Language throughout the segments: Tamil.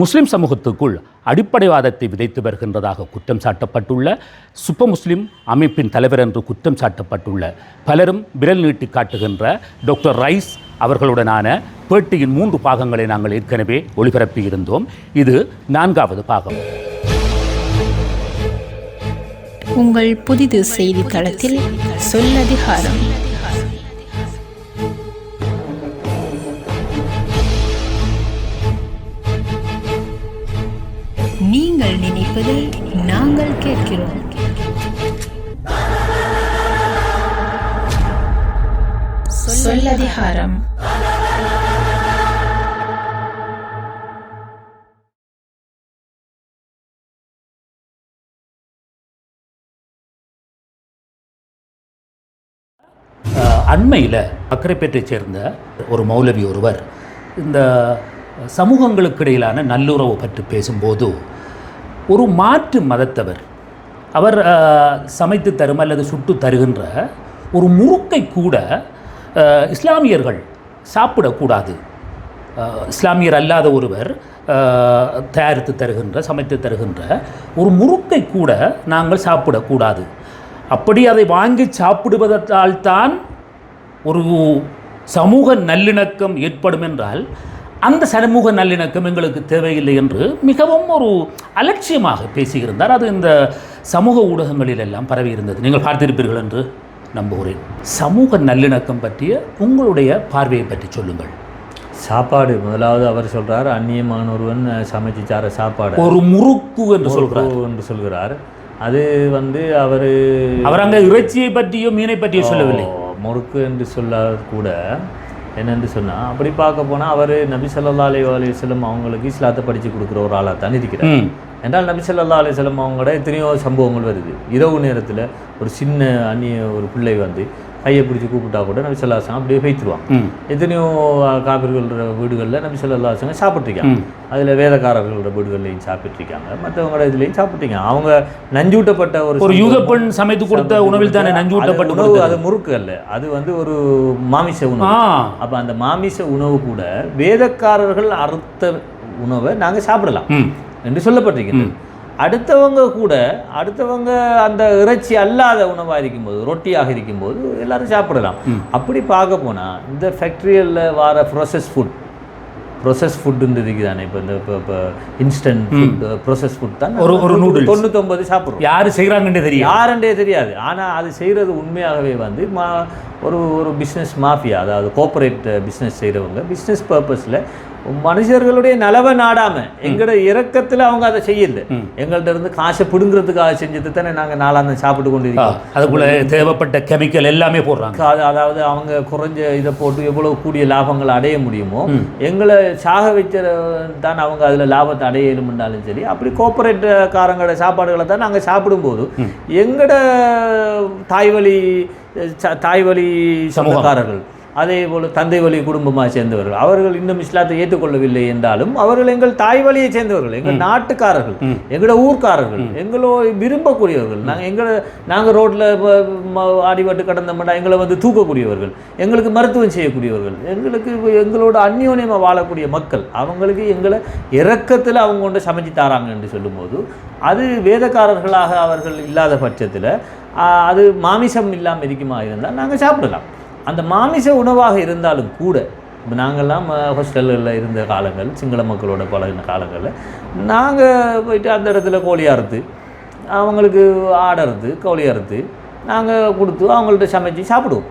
முஸ்லிம் சமூகத்துக்குள் அடிப்படைவாதத்தை விதைத்து வருகின்றதாக குற்றம் சாட்டப்பட்டுள்ள சுப்ப முஸ்லிம் அமைப்பின் தலைவர் என்று குற்றம் சாட்டப்பட்டுள்ள பலரும் விரல் நீட்டி காட்டுகின்ற டாக்டர் ரைஸ் அவர்களுடனான பேட்டியின் மூன்று பாகங்களை நாங்கள் ஏற்கனவே ஒளிபரப்பியிருந்தோம் இது நான்காவது பாகம். உங்கள் புதிது செய்தித்தளத்தில் சொல்லதிகாரம். நீங்கள் நினைப்பதை நாங்கள் கேட்கிறோம். சொல்லதிகாரம். அண்மையில் அக்கரைப்பேட்டைச் சேர்ந்த ஒரு மௌலவி ஒருவர் இந்த சமூகங்களுக்கு இடையிலான நல்லுறவு பற்றி பேசும்போது ஒரு மாற்று மதத்தவர். அவர் சமைத்து தரும் அல்லது சுட்டு தருகின்ற ஒரு முறுக்கை கூட இஸ்லாமியர்கள் சாப்பிடக்கூடாது இஸ்லாமியர் அல்லாத ஒருவர் தயாரித்து தருகின்ற சமைத்து தருகின்ற ஒரு முறுக்கை கூட நாங்கள் சாப்பிடக்கூடாது அப்படி அதை வாங்கி சாப்பிடுவதால் தான் ஒரு சமூக நல்லிணக்கம் ஏற்படும் என்றால் அந்த சமூக நல்லிணக்கம் எங்களுக்கு தேவையில்லை என்று மிகவும் ஒரு அலட்சியமாக பேசியிருந்தார் அது இந்த சமூக ஊடகங்களில் எல்லாம் பரவி இருந்தது. நீங்கள் பார்த்திருப்பீர்கள் என்று நம்புகிறேன். சமூக நல்லிணக்கம் பற்றிய உங்களுடைய பார்வையை பற்றி சொல்லுங்கள். சாப்பாடு முதலாவது அவர் சொல்றார் அந்நியமான ஒருவன் சமைச்சு சார சாப்பாடு. ஒரு முறுக்கு என்று சொல்கிறார். என்று சொல்கிறார். அது வந்து அவர் அவர் அங்கே இறைச்சியை பற்றியோ மீனை பற்றியோ சொல்லவில்லை. முறுக்கு என்று சொல்ல கூட. என்னென்று சொன்னால் அப்படி பார்க்க போனால் அவர் நபி சல்லா அலி அலி வஸல்லம் அவங்களுக்கு இஸ்லாத்தை படித்து கொடுக்குற ஒரு ஆளாக தான் இருக்கிறார். என்றால் நபி ஸல்லல்லாஹு அலைஹி வஸல்லம் அவங்களோட எத்தனையோ சம்பவங்கள் வருது. இரவு நேரத்தில் ஒரு சின்ன அந்நிய ஒரு பிள்ளை வந்து கையை பிடிச்சி கூப்பிட்டா கூட நபி அப்படியே வைத்துருவாங்க எத்தனையோ காபிர்கள் வீடுகளில் நபி வஸல்லம் சாப்பிட்ருக்காங்க. அதில் வேதக்காரர்களோட வீடுகள்லையும் சாப்பிட்ருக்காங்க மற்றவங்களோட இதுலேயும் சாப்பிட்ருக்காங்க அவங்க நஞ்சூட்டப்பட்ட ஒரு ஒரு. யூத பெண் சமைத்து கொடுத்த உணவில் தானே நஞ்சூட்டப்பட்டு உணவு. அது முறுக்கு அல்ல. அது வந்து ஒரு மாமிச உணவு. அப்போ அந்த மாமிச உணவு கூட வேதக்காரர்கள் அறுத்த உணவை நாங்கள் சாப்பிடலாம். என்று சொல்லப்பட்டிருக்கிறது. அடுத்தவங்க கூட அடுத்தவங்க அந்த இறைச்சி அல்லாத உணவாக இருக்கும்போது ரொட்டியாக இருக்கும்போது எல்லாரும் சாப்பிடலாம். அப்படி பார்க்க போனால் இந்த ஃபேக்ட்ரிகளில் வர ப்ரோசஸ் ஃபுட் ப்ரோசஸ் ஃபுட்டுன்னு இருக்குதானே இப்போ இந்த இப்போ இப்போ இன்ஸ்டன்ட் ஃபுட் ப்ரோசஸ் ஃபுட் தான் ஒரு- ஒரு noodles. தொண்ணூத்தொம்பது சாப்பிட்றோம். யாரு செய்கிறாங்கன்னு தெரியும் யாருன்றே தெரியாது. ஆனால் அது செய்கிறது உண்மையாகவே வந்து மா ஒரு ஒரு பிஸ்னஸ் மாஃபியா அதாவது கோஆப்ரேட் பிஸ்னஸ் செய்கிறவங்க பிஸ்னஸ் பர்பஸில் மனுஷர்களுடைய நலவை நாடாம எங்களோட இறக்கத்தில் அவங்க அதை செய்யல. எங்கள்ட்ட இருந்து காசை பிடுங்கிறதுக்காக செஞ்சது தானே நாங்கள் நாளாந்தம் சாப்பிட்டு கொண்டு இருக்கோம் அதுக்குள்ள தேவைப்பட்ட கெமிக்கல் எல்லாமே போடுறாங்க. அது- அதாவது அவங்க குறைஞ்ச இதை போட்டு எவ்வளவு கூடிய லாபங்களை அடைய முடியுமோ எங்களை சாக வைக்கிற தான் அவங்க அதில் லாபத்தை அடைய இருந்தாலும் சரி அப்படி கோஆபரேட் காரங்களோட சாப்பாடுகளை தான் நாங்கள் சாப்பிடும்போது எங்களோட தாய்வழி தாய்வழி சொந்தக்காரர்கள் அதே போல் தந்தை வழி குடும்பமாக சேர்ந்தவர்கள். அவர்கள் இன்னும் இஸ்லாத்தை ஏற்றுக்கொள்ளவில்லை என்றாலும் அவர்கள் எங்கள் தாய் வழியை சேர்ந்தவர்கள் எங்கள் நாட்டுக்காரர்கள் எங்களோட ஊர்க்காரர்கள் எங்களோ விரும்பக்கூடியவர்கள். நாங்கள் எங்களை நாங்கள் ரோட்டில் அடிபட்டு கடந்தோம்னா எங்களை வந்து தூக்கக்கூடியவர்கள் எங்களுக்கு மருத்துவம் செய்யக்கூடியவர்கள் எங்களுக்கு எங்களோட அந்யோன்யமாக வாழக்கூடிய மக்கள் அவங்களுக்கு எங்களை இறக்கத்தில் அவங்க கொண்டு சமைச்சு தாராங்க என்று சொல்லும்போது அது வேதக்காரர்களாக அவர்கள் இல்லாத பட்சத்தில் அது மாமிசம் இல்லாமல் இருக்குமா இருந்தால் நாங்கள் சாப்பிடலாம். அந்த மாமிச உணவாக இருந்தாலும் கூட இப்போ நாங்கள்லாம் ஹாஸ்டல்களில் இருந்த காலங்கள் சிங்கள மக்களோட பழகின காலங்களில் நாங்கள் போயிட்டு அந்த இடத்துல கோழி அறுத்து அவங்களுக்கு ஆடை அறுத்து கோழி அறுத்து நாங்கள் கொடுத்து அவங்கள்ட்ட சமைச்சு சாப்பிடுவோம்.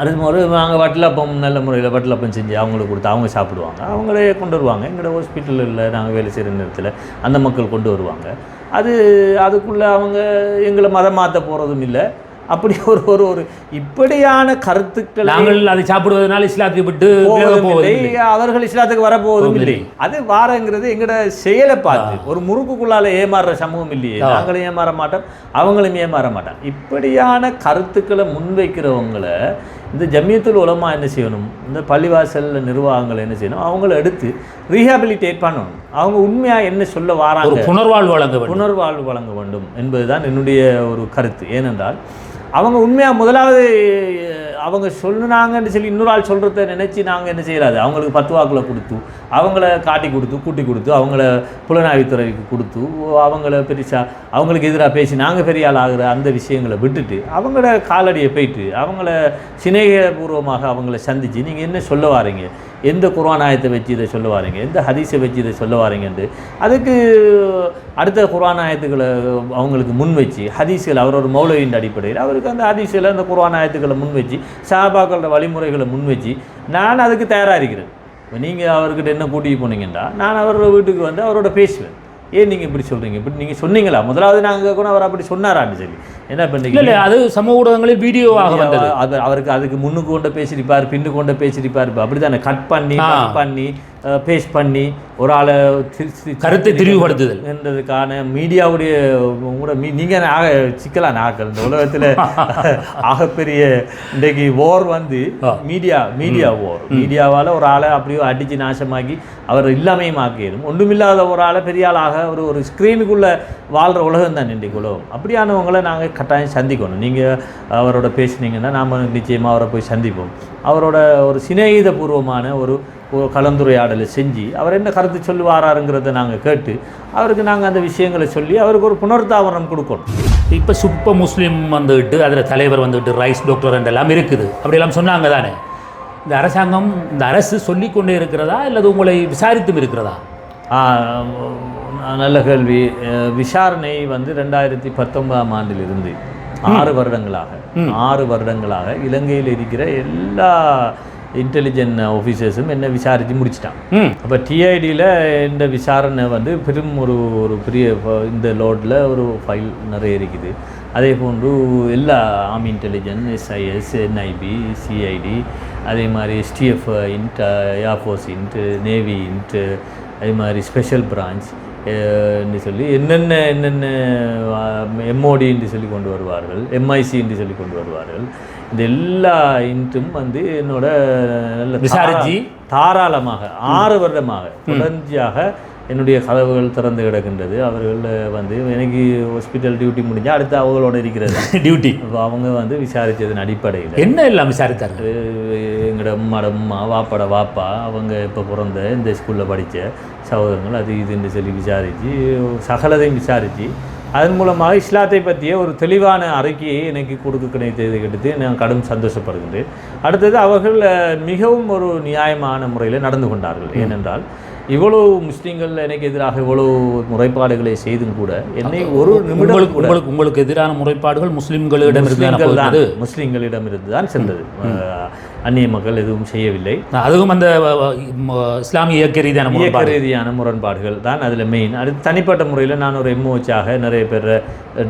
அது முறை நாங்கள் வட்டலப்பம் நல்ல முறையில் வட்டலப்பம் செஞ்சு அவங்களுக்கு கொடுத்து அவங்க சாப்பிடுவாங்க. அவங்களே கொண்டு வருவாங்க. எங்களோட ஹாஸ்பிட்டலில் நாங்கள் வேலை செய்கிற நேரத்தில் அந்த மக்கள் கொண்டு வருவாங்க. அது அதுக்குள்ளே அவங்க எங்களை மதம் மாற்ற போகிறதும் இல்லை. அப்படி ஒரு ஒரு ஒரு இப்படியான கருத்துக்களை நாங்கள் அதை சாப்பிடுவதனால இஸ்லாத்தை விட்டு அவர்கள் இஸ்லாத்துக்கு வரப்போவதும் இல்லை. அது வாரங்கிறது எங்கட செயலை பார்த்து. ஒரு முறுக்குக்குள்ளால ஏமாறுற சமூகம் இல்லையே. நாங்களும் ஏமாற மாட்டோம் அவங்களும் ஏமாற மாட்டாங்க இப்படியான கருத்துக்களை முன்வைக்கிறவங்களை இந்த ஜமியத்துல் உலமா என்ன செய்யணும்? இந்த பள்ளிவாசல் நிர்வாகங்கள் என்ன செய்யணும்? அவங்கள எடுத்து ரீஹாபிலிட்டேட் பண்ணணும். அவங்க உண்மையா என்ன சொல்ல வாராங்க? புனர்வாழ்வு வழங்க புனர்வாழ்வு வழங்க வேண்டும் என்பதுதான் என்னுடைய ஒரு கருத்து. ஏனென்றால் அவங்க உண்மையாக முதலாவது அவங்க சொன்னாங்கன்னு சொல்லி இன்னொரு ஆள் சொல்கிறத நினச்சி நாங்கள் என்ன செய்யறாது. அவங்களுக்கு பத்து வாக்கில் கொடுத்து அவங்கள காட்டி கொடுத்து கூட்டி கொடுத்து அவங்கள புலனாய்வுத்துறைக்கு கொடுத்து அவங்கள பெருசாக அவங்களுக்கு எதிராக பேசி நாங்கள் பெரிய ஆள் ஆகிற அந்த விஷயங்களை விட்டுட்டு அவங்கள காலடியை போயிட்டு அவங்கள சிநேகபூர்வமாக அவங்கள சந்தித்து நீங்கள் என்ன சொல்ல வாரீங்க? எந்த குர்ஆனாயத்தை வச்சு இதை சொல்லுவாருங்க? எந்த ஹதீஸை வச்சு இதை சொல்லுவாருங்கன்ட்டு. அதுக்கு அடுத்த குர்ஆனாயத்துக்களை அவங்களுக்கு முன் வச்சு ஹதீஸ்கள் அவரோட மௌலவியின் அடிப்படையில் அவருக்கு அந்த ஹதீஸில் அந்த குர்ஆனாயத்துக்களை முன் வச்சு சாபாக்களோட வழிமுறைகளை முன் வச்சு நான் அதுக்கு தயாராக இருக்கிறேன். இப்போ நீங்கள் அவர்கிட்ட என்ன கூட்டிகிட்டு போனீங்கன்னா நான் அவரோட வீட்டுக்கு வந்து அவரோட பேசுவேன். ஏன் நீங்கள் இப்படி சொல்கிறீங்க இப்படி நீங்கள் சொன்னீங்களா? முதலாவது நாங்கள் கூட அவர் அப்படி சொன்னாரான்னு சொல்லி என்ன பண்ணீங்க இல்லை அது சமூக ஊடகங்களில் வீடியோவாக வந்தது. அது அவருக்கு அதுக்கு முன்னுக்கு கொண்டு பேசியிருப்பார் பின்னு கொண்டு பேசியிருப்பார். அப்படி தானே கட் பண்ணி. கட் பண்ணி பேஸ்ட் பண்ணி ஒரு ஆளை கருத்தை திரிவுபடுத்துதல். என்றதுக்கான மீடியாவுடைய கூட மீ நீங்கள் ஆக சிக்கலான ஆக்கள் இந்த உலகத்தில் ஆகப்பெரிய இன்றைக்கு ஓர் வந்து. மீடியா மீடியா ஓர் மீடியாவால் ஒரு ஆளை அப்படியே அடித்து நாசமாக்கி அவர் இல்லாமையும் ஆக்கிடும் ஒன்றுமில்லாத ஒரு ஆளை பெரிய ஆளாக ஒரு ஒரு ஸ்க்ரீனுக்குள்ளே வாழ்கிற உலகம் தான் இன்றைக்கு உலகம். அப்படியானவங்களை நாங்கள் கட்டாயம் சந்திக்கணும். நீங்கள் அவரோட பேசுனீங்கன்னா நாம் நிச்சயமாக அவரை போய் சந்திப்போம். அவரோட ஒரு சிநேகிதபூர்வமான ஒரு கலந்துரையாடலை செஞ்சு அவர் என்ன கருத்து சொல்லுவாராருங்கிறத நாங்கள் கேட்டு அவருக்கு நாங்கள் அந்த விஷயங்களை சொல்லி அவருக்கு ஒரு புனர்தாபனம் கொடுக்கணும். இப்போ சுப்ப முஸ்லீம் வந்துட்டு அதில் தலைவர் வந்துட்டு ரைஸ் டாக்டர் என்றெல்லாம் இருக்குது. அப்படியெல்லாம் சொன்னாங்க தானே? இந்த அரசாங்கம் இந்த அரசு சொல்லிக்கொண்டே இருக்கிறதா அல்லது உங்களை விசாரித்தும் இருக்கிறதா? நல்ல கேள்வி. விசாரணை வந்து ரெண்டாயிரத்தி பத்தொன்பதாம் ஆண்டிலிருந்து ஆறு வருடங்களாக ஆறு வருடங்களாக இலங்கையில் இருக்கிற எல்லா இன்டெலிஜென்ட் ஆஃபீஸர்ஸும் என்ன விசாரித்து முடிச்சிட்டான். அப்போ டிஐடியில் இந்த விசாரணை வந்து பெரும் ஒரு ஒரு பெரிய இந்த லோடில் ஒரு ஃபைல் நிறைய இருக்குது. அதே போன்று எல்லா army intelligence SIS NIB CID அதே மாதிரி STF int air force int navy int அதே மாதிரி ஸ்பெஷல் பிரான்ச் என்று சொல்லி என்னென்ன என்னென்ன எம்ஓடி என்று சொல்லி கொண்டு வருவார்கள் எம்ஐசி என்று சொல்லி கொண்டு வருவார்கள் இந்த எல்லா இன்ட்டும் வந்து என்னோட நல்ல விசாரிச்சு? தாராளமாக ஆறு வருடமாக தொடர்ச்சியாக என்னுடைய கதவுகள் திறந்து கிடக்கின்றது. அவர்கள் வந்து எனக்கு ஹாஸ்பிட்டல் டியூட்டி முடிஞ்சால் அடுத்து அவங்களோட இருக்கிறது. டியூட்டி அப்ப அவங்க வந்து விசாரித்ததன் அடிப்படையில். என்ன எல்லாம் விசாரித்தார்கள்? எங்களோட அம்மாட அம்மா வாப்பாட வாப்பா அவங்க இப்போ பிறந்த இந்த ஸ்கூலில் படித்த சகோதரங்கள் அது இதுன்னு சொல்லி விசாரித்து சகலதையும் விசாரித்து அதன் மூலமாக இஸ்லாத்தை பற்றிய ஒரு தெளிவான அறிக்கையை எனக்கு கொடுக்க கிடைத்தது எடுத்து நான் கடும் சந்தோஷப்படுகின்றேன். அடுத்தது அவர்கள் மிகவும் ஒரு நியாயமான முறையில் நடந்து கொண்டார்கள். ஏனென்றால் இவ்வளவு முஸ்லீம்கள் எனக்கு எதிராக இவ்வளவு முறைப்பாடுகளை செய்தும் கூட என்னை ஒரு நிமிடம் உங்களுக்கு கூட உங்களுக்கு உங்களுக்கு எதிரான முறைப்பாடுகள் முஸ்லிம்களிடம் முஸ்லிம்கள் தான் இருந்தது முஸ்லிம்களிடமிருந்து தான் சென்றது. அந்நிய மக்கள் எதுவும் செய்யவில்லை. அதுவும் அந்த இஸ்லாமிய இயக்க ரீதியான இயக்க ரீதியான முரண்பாடுகள் தான் அதில் மெயின் அடுத்து தனிப்பட்ட முறையில் நான் ஒரு எம்ஓச்சாக நிறைய பேர்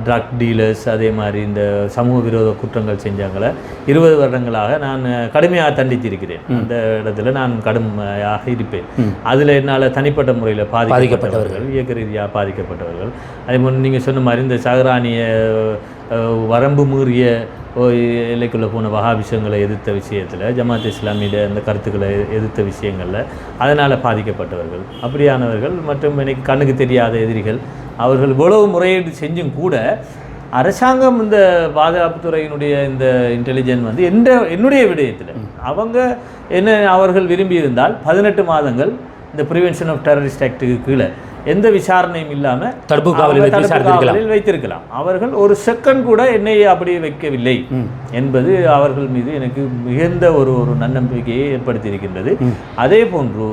ட்ரக் டீலர்ஸ் அதே மாதிரி இந்த சமூக விரோத குற்றங்கள் செஞ்சவங்களை இருபது வருடங்களாக நான் கடுமையாக தண்டித்திருக்கிறேன். அந்த இடத்துல நான் கடுமையாக இருப்பேன். அதில் என்னால் தனிப்பட்ட முறையில் பாதிக்கப்பட்டவர்கள் இயக்க ரீதியாக பாதிக்கப்பட்டவர்கள். அதே மாதிரி நீங்கள் சொன்ன மாதிரி இந்த சகரானிய அஹ், வரம்பு மீறிய எல்லைக்குள்ளே போன வகாபிஷங்களை எதிர்த்த விஷயத்தில் ஜமாத் இஸ்லாமிய அந்த கருத்துக்களை எதிர்த்த விஷயங்களில் அதனால் பாதிக்கப்பட்டவர்கள். அப்படியானவர்கள் மற்றும் எனக்கு கண்ணுக்கு தெரியாத எதிரிகள் அவர்கள் இவ்வளவு முறையீடு செஞ்சும் கூட அரசாங்கம் இந்த பாதுகாப்புத்துறையினுடைய இந்த இன்டெலிஜென்ட் வந்து எந்த என்னுடைய விடயத்தில் அவங்க என்ன அவர்கள் விரும்பியிருந்தால் பதினெட்டு மாதங்கள் இந்த ப்ரிவென்ஷன் ஆஃப் டெரரிஸ்ட் ஆக்டுக்கு கீழே எந்த விசாரணையும் இல்லாமல் தடுப்பு காவலில் வைத்திருக்கலாம். அவர்கள் ஒரு செகண்ட் கூட என்னை அப்படி வைக்கவில்லை. என்பது அவர்கள் மீது எனக்கு மிகுந்த ஒரு ஒரு நன்னம்பிக்கையை ஏற்படுத்தியிருக்கின்றது. அதே போன்று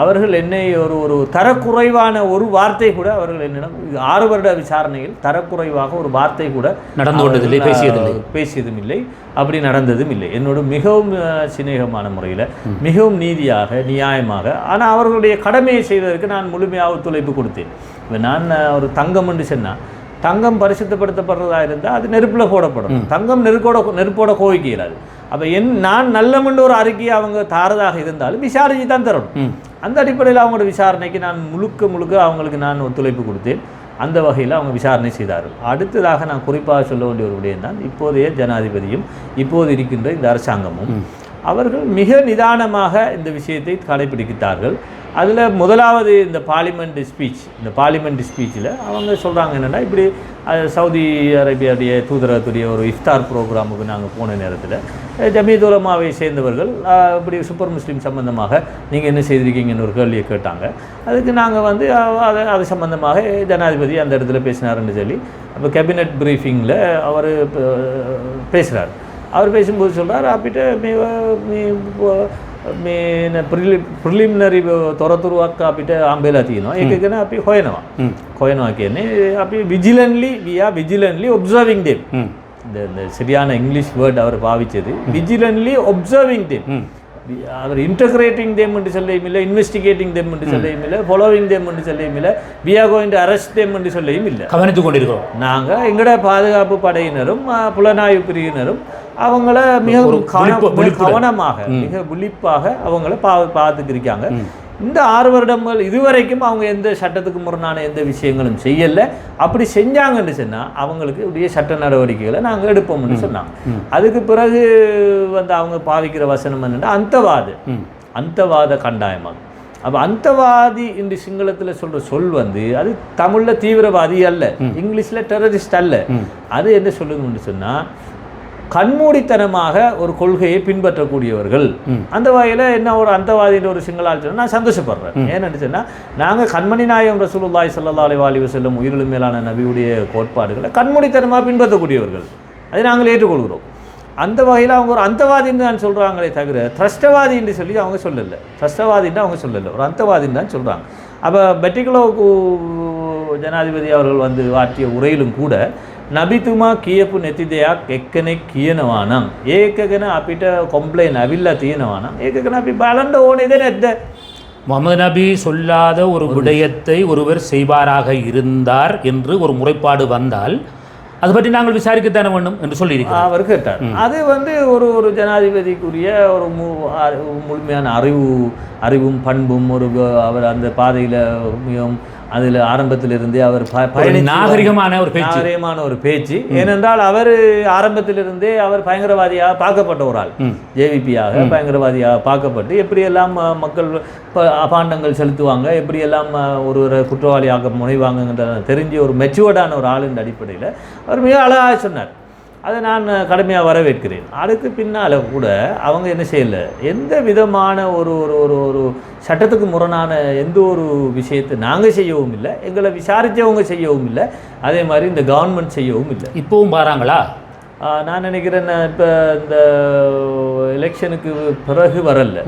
அவர்கள் என்னை ஒரு ஒரு தரக்குறைவான ஒரு வார்த்தை கூட அவர்கள் என்னிடம் ஆறு வருட விசாரணையில் தரக்குறைவாக ஒரு வார்த்தை கூட நடந்து கொண்டதில்லை, பேசியதில்லை. பேசியதும் இல்லை அப்படி நடந்ததும் இல்லை. என்னோட மிகவும் சிநேகமான முறையில் மிகவும் நீதியாக நியாயமாக ஆனால் அவர்களுடைய கடமையை செய்வதற்கு நான் முழுமையாக ஒத்துழைப்பு கொடுத்தேன். இப்ப நான் ஒரு தங்கம் என்று சொன்னால் தங்கம் பரிசுத்தப்படுத்தப்படுறதா இருந்தால் அது நெருப்பில் போடப்படும். தங்கம் நெருப்போட நெருப்போட கோவிக்க இயலாது அப்போ என் நான் நல்லமென்று ஒரு அறிக்கையை அவங்க தாரதாக இருந்தாலும் விசாரிச்சு தான் தரணும். அந்த அடிப்படையில் அவங்களோட விசாரணைக்கு நான் முழுக்க முழுக்க அவங்களுக்கு நான் ஒத்துழைப்பு கொடுத்தேன். அந்த வகையில் அவங்க விசாரணை செய்தார்கள். அடுத்ததாக நான் குறிப்பாக சொல்ல வேண்டிய ஒரு விடயம் தான் இப்போதைய ஜனாதிபதியும் இப்போது இருக்கின்ற இந்த அரசாங்கமும் அவர்கள் மிக நிதானமாக இந்த விஷயத்தை கடைபிடிக்கிறார்கள் அதில் முதலாவது இந்த பார்லிமெண்ட் ஸ்பீச் இந்த பார்லிமெண்ட் ஸ்பீச்சில் அவங்க சொல்கிறாங்க என்னென்னா இப்படி சவுதி அரேபியாவுடைய தூதரகத்துடைய ஒரு இஃப்தார் ப்ரோக்ராமுக்கு நாங்கள் போன நேரத்தில் ஜமியதுரமாவை சேர்ந்தவர்கள் இப்படி சூப்பர் முஸ்லீம் சம்மந்தமாக நீங்கள் என்ன செய்திருக்கீங்கன்னு ஒரு கேள்வியை கேட்டாங்க. அதுக்கு நாங்கள் வந்து அதை அது சம்மந்தமாக ஜனாதிபதி அந்த இடத்துல பேசினாருன்னு சொல்லி அப்போ கேபினட் ப்ரீஃபிங்கில் அவர் பேசுகிறார் அவர் பேசும்போது சொல்கிறார் அப்பிட்ட මේ මේ ප්‍රලිමිනරි තොරතුරුවක් අපිට අම්බෙලා තියෙනවා ඒක ගැන අපි හොයනවා හොයනවා කියන්නේ අපි විජිලන්ලි වියා විජිලන්ලි ඔබ්සර්විං දෙම් ம் இந்த இந்த சரியான இங்கிலீஷ் வேர்ட் அவர் பாவிச்சது விஜிலன்லி ஒப்சர்விங் டெம் அவர் இன்டகிரேட்டிங் தேம் என்று சொல்லியும் இல்லை இன்வெஸ்டிகேட்டிங் தேம் என்று சொல்லியும் இல்லை ஃபாலோவிங் தேம் என்று சொல்லியும் இல்லை we are going to arrest them என்று சொல்லியும் இல்லை கவனித்துக் கொண்டிருக்கிறோம் நாங்கள் எங்களோட பாதுகாப்பு படையினரும் அ, புலனாய்வு பிரிவினரும் அவங்கள மிக ஒரு கவன- விழிப்பு- மிக விழிப்புடன். கவனமாக மிக விழிப்பாக அவங்கள பா பார்த்துக்கிருக்காங்க. இந்த ஆறு வருடங்கள் இதுவரைக்கும் அவங்க எந்த சட்டத்துக்கு முரணான எந்த விஷயங்களும் செய்யல. அப்படி செஞ்சாங்கன்னு சொன்னால் அவங்களுக்கு உடைய சட்ட நடவடிக்கைகளை நாங்கள் எடுப்போம்னு சொன்னாங்க. அதுக்கு பிறகு வந்து அவங்க பாவிக்கிற வசனம் என்னன்னா அந்தவாது. அந்தவாத கண்டாயமாகும். அப்போ அந்தவாதி என்று சிங்களத்தில் சொல்ற சொல் வந்து அது தமிழ்ல தீவிரவாதி அல்ல இங்கிலீஷ்ல டெரரிஸ்ட் அல்ல. அது என்ன சொல்லுதுன்னு சொன்னா கண்மூடித்தனமாக ஒரு கொள்கையை பின்பற்றக்கூடியவர்கள். அந்த வகையில் என்ன ஒரு அந்தவாதின்ற ஒரு சிங்களால் நான் சந்தோஷப்படுறேன். ஏன்னு சொன்னா நாங்க கண்மணி நாயகம் ரசூலுல்லாஹி ஸல்லல்லாஹு அலைஹி வஸல்லம் செல்லும் உயிரிலும் மேலான நபியுடைய கோட்பாடுகளை கண்மூடித்தனமாக பின்பற்றக்கூடியவர்கள். அதை நாங்கள் ஏற்றுக்கொள்கிறோம். அந்த வகையில் அவங்க ஒரு அந்தவாதின்னு தான் சொல்கிறாங்களே தவிர த்ரஷ்டவாதின்னு சொல்லி அவங்க சொல்லலை. த்ரஷ்டவாதின்னு அவங்க சொல்லலை. ஒரு அந்தவாதின்னு தான் சொல்கிறாங்க அப்போ பெட்டிகுலோவுக்கு ஜனாதிபதி அவர்கள் வந்து ஆற்றிய உரையிலும் கூட නබිතුමා කියපු නැති දෙයක් එක්කනෙක් කියනවා නම් ඒක ගැන අපිට කොම්පලේන් ඇවිල්ලා තියෙනවා නම් ඒක ගැන අපි බලන්න ඕනේද නැද්ද முகமது நபி சொல்லாத ஒரு விடயத்தை ஒருவர் செய்வாராக இருந்தார் என்று ஒரு முறைப்பாடு வந்தால் அது பற்றி நாங்கள் விசாரிக்கத்தானே வேண்டும் என்று சொல்லியிருக்கிறோம் அவர் கேட்டார் அது வந்து ஒரு ஒரு ஜனாதிபதிக்குரிய ஒரு மு அறி- முழுமையான அறிவு அறிவும் பண்பும் ஒரு வ- அவர் அந்த பாதையில் மிகவும் அதில் ஆரம்பத்திலிருந்தே அவர் ஒரு நாகரிகமான ஒரு பேச்சு. நாகரிகமான ஒரு பேச்சு. ஏனென்றால் அவர் ஆரம்பத்திலிருந்தே அவர் பயங்கரவாதியாக பார்க்கப்பட்ட ஒரு ஆள். ஜேவிபியாக பயங்கரவாதியாக பார்க்கப்பட்டு எப்படியெல்லாம் மக்கள் அபாண்டங்கள் செலுத்துவாங்க எப்படியெல்லாம் ஒருவரை குற்றவாளியாக முனைவாங்கன்ற தெரிஞ்ச ஒரு மெச்சுவர்டான ஒரு ஆளுன்ற அடிப்படையில் அவர் மிக அழகாக சொன்னார். அதை நான் கடுமையாக வரவேற்கிறேன். அதுக்கு பின்னால் கூட அவங்க என்ன செய்யலை? எந்த விதமான ஒரு ஒரு ஒரு ஒரு சட்டத்துக்கு முரணான எந்த ஒரு விஷயத்தை நாங்கள் செய்யவும் இல்லை எங்களை விசாரித்தவங்க செய்யவும் இல்லை அதே மாதிரி இந்த கவர்மெண்ட் செய்யவும் இல்லை. இப்போவும் பாராங்களா? நான் நினைக்கிறேன் இப்போ இந்த எலெக்ஷனுக்கு பிறகு வரல.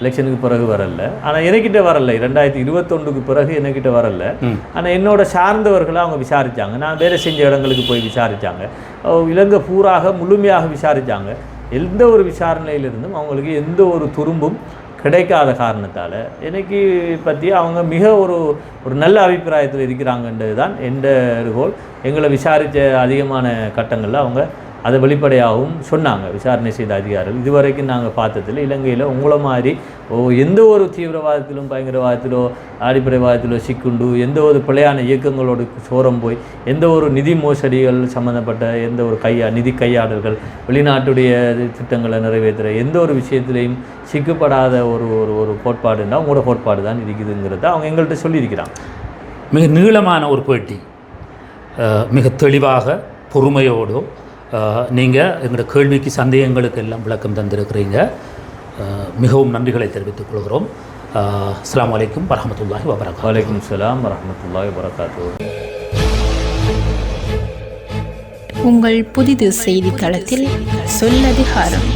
எலெக்ஷனுக்கு பிறகு வரல. ஆனால் எனக்கிட்ட வரல. ரெண்டாயிரத்தி இருபத்தொண்டுக்கு பிறகு எனக்கிட்ட வரல. ஆனால் என்னோட சார்ந்தவர்களை அவங்க விசாரிச்சாங்க. நான் வேலை செஞ்ச இடங்களுக்கு போய் விசாரிச்சாங்க. அஹ் இலங்கை பூராக முழுமையாக விசாரிச்சாங்க. எந்த ஒரு விசாரணையிலிருந்தும் அவங்களுக்கு எந்த ஒரு துரும்பும் கிடைக்காத காரணத்தால் எனக்கு பற்றி அவங்க மிக ஒரு ஒரு நல்ல அபிப்பிராயத்தில் இருக்கிறாங்கன்றது தான் எந்த கோல் எங்களை விசாரித்த அதிகமான கட்டங்களில் அவங்க அதை வெளிப்படையாகவும் சொன்னாங்க விசாரணை செய்த அதிகாரிகள். இதுவரைக்கும் நாங்கள் பார்த்ததில்ல. இலங்கையில் உங்களை மாதிரி ஓ எந்த ஒரு தீவிரவாதத்திலும் பயங்கரவாதத்திலோ அடிப்படைவாதத்திலோ சிக்குண்டு எந்த ஒரு பிழையான இயக்கங்களோடு சோரம் போய் எந்த ஒரு நிதி மோசடிகள் சம்மந்தப்பட்ட எந்த ஒரு கையா நிதி கையாடல்கள் வெளிநாட்டுடைய திட்டங்களை நிறைவேற்றுற எந்த ஒரு விஷயத்திலையும் சிக்கப்படாத ஒரு ஒரு ஒரு கோட்பாடுன்னா உங்களோட கோட்பாடு தான் இருக்குதுங்கிறத அவங்க எங்கள்கிட்ட சொல்லியிருக்கிறாங்க. மிக நீளமான ஒரு பேட்டி மிக தெளிவாக பொறுமையோடு நீங்கள் எங்களோட கேள்விக்கு சந்தேகங்களுக்கு எல்லாம் விளக்கம் தந்திருக்கிறீங்க. மிகவும் நன்றிகளை தெரிவித்துக் கொள்கிறோம். அஹ், அஸ்ஸலாமு அலைக்கும் வரஹ்மத்துல்லாஹி வபரகாத்துஹு வலைக்கம் சலாம் வரமத்துல்லாஹி வரகாத்து உங்கள் புதிது செய்தித்தளத்தில் சொல்லதிகாரம்